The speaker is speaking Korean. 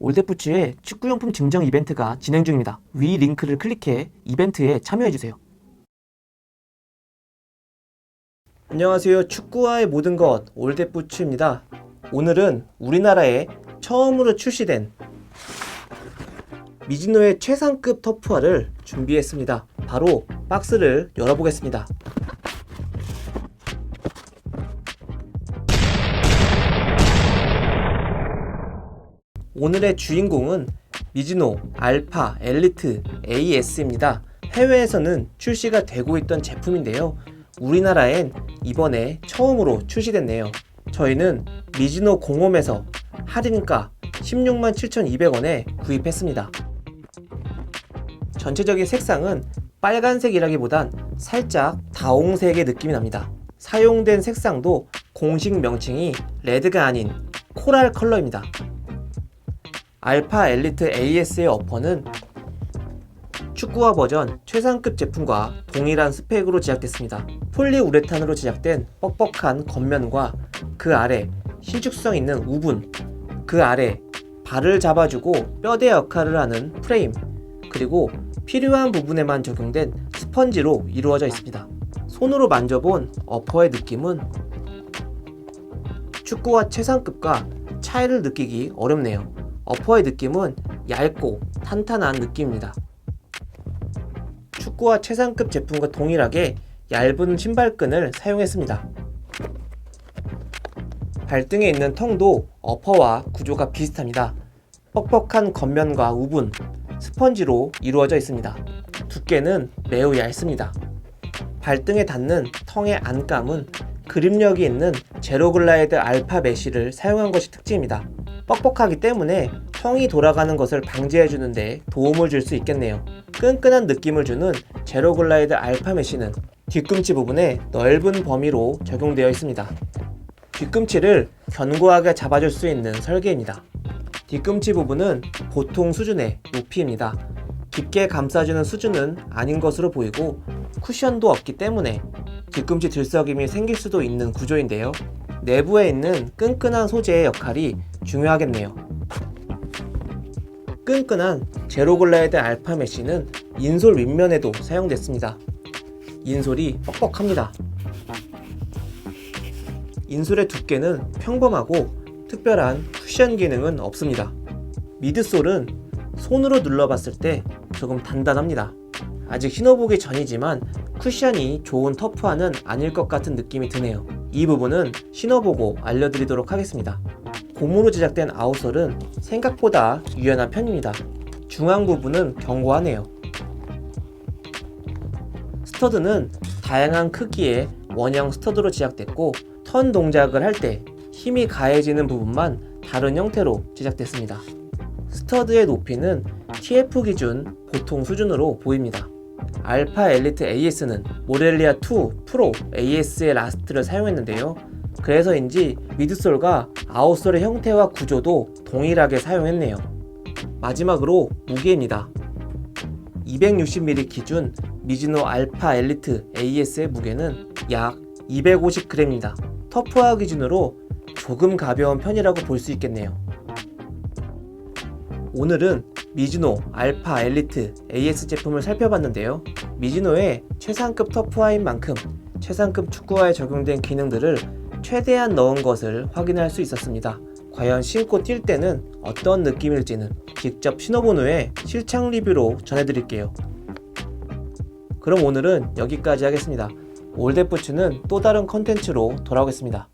올댓부츠의 축구용품 증정 이벤트가 진행 중입니다. 위 링크를 클릭해 이벤트에 참여해주세요. 안녕하세요. 축구와의 모든 것 올댓부츠입니다. 오늘은 우리나라에 처음으로 출시된 미즈노의 최상급 터프화를 준비했습니다. 바로 박스를 열어보겠습니다. 오늘의 주인공은 미즈노 알파 엘리트 AS입니다. 해외에서는 출시가 되고 있던 제품인데요. 우리나라엔 이번에 처음으로 출시됐네요. 저희는 미즈노 공홈에서 할인가 16만 7,200원에 구입했습니다. 전체적인 색상은 빨간색이라기보단 살짝 다홍색의 느낌이 납니다. 사용된 색상도 공식 명칭이 레드가 아닌 코랄 컬러입니다. 알파 엘리트 AS의 어퍼는 축구화 버전 최상급 제품과 동일한 스펙으로 제작됐습니다. 폴리우레탄으로 제작된 뻑뻑한 겉면과 그 아래 신축성 있는 우분, 그 아래 발을 잡아주고 뼈대 역할을 하는 프레임, 그리고 필요한 부분에만 적용된 스펀지로 이루어져 있습니다. 손으로 만져본 어퍼의 느낌은 축구화 최상급과 차이를 느끼기 어렵네요. 어퍼의 느낌은 얇고 탄탄한 느낌입니다. 축구화 최상급 제품과 동일하게 얇은 신발끈을 사용했습니다. 발등에 있는 텅도 어퍼와 구조가 비슷합니다. 뻑뻑한 겉면과 우분, 스펀지로 이루어져 있습니다. 두께는 매우 얇습니다. 발등에 닿는 텅의 안감은 그립력이 있는 제로글라이드 알파 메쉬를 사용한 것이 특징입니다. 뻑뻑하기 때문에 텅이 돌아가는 것을 방지해주는데 도움을 줄 수 있겠네요. 끈끈한 느낌을 주는 제로글라이드 알파 메쉬는 뒤꿈치 부분에 넓은 범위로 적용되어 있습니다. 뒤꿈치를 견고하게 잡아줄 수 있는 설계입니다. 뒤꿈치 부분은 보통 수준의 높이입니다. 깊게 감싸주는 수준은 아닌 것으로 보이고 쿠션도 없기 때문에 뒤꿈치 들썩임이 생길 수도 있는 구조인데요. 내부에 있는 끈끈한 소재의 역할이 중요하겠네요. 끈끈한 제로글라이드 알파 메쉬는 인솔 윗면에도 사용됐습니다. 인솔이 뻑뻑합니다. 인솔의 두께는 평범하고 특별한 쿠션 기능은 없습니다. 미드솔은 손으로 눌러봤을 때 조금 단단합니다. 아직 신어보기 전이지만 쿠션이 좋은 터프화는 아닐 것 같은 느낌이 드네요. 이 부분은 신어보고 알려드리도록 하겠습니다. 고무로 제작된 아웃솔은 생각보다 유연한 편입니다. 중앙 부분은 견고하네요. 스터드는 다양한 크기의 원형 스터드로 제작됐고 턴 동작을 할 때 힘이 가해지는 부분만 다른 형태로 제작됐습니다. 스터드의 높이는 TF 기준 보통 수준으로 보입니다. 알파 엘리트 AS는 모렐리아 2 프로 AS의 라스트를 사용했는데요. 그래서인지 미드솔과 아웃솔의 형태와 구조도 동일하게 사용했네요. 마지막으로 무게입니다. 260mm 기준 미즈노 알파 엘리트 AS의 무게는 약 250g입니다. 터프화 기준으로 조금 가벼운 편이라고 볼 수 있겠네요. 오늘은 미즈노 알파 엘리트 AS 제품을 살펴봤는데요. 미즈노의 최상급 터프화인 만큼 최상급 축구화에 적용된 기능들을 최대한 넣은 것을 확인할 수 있었습니다. 과연 신고 뛸 때는 어떤 느낌일지는 직접 신어본 후에 실착 리뷰로 전해드릴게요. 그럼 오늘은 여기까지 하겠습니다. 올댓부츠는 또 다른 컨텐츠로 돌아오겠습니다.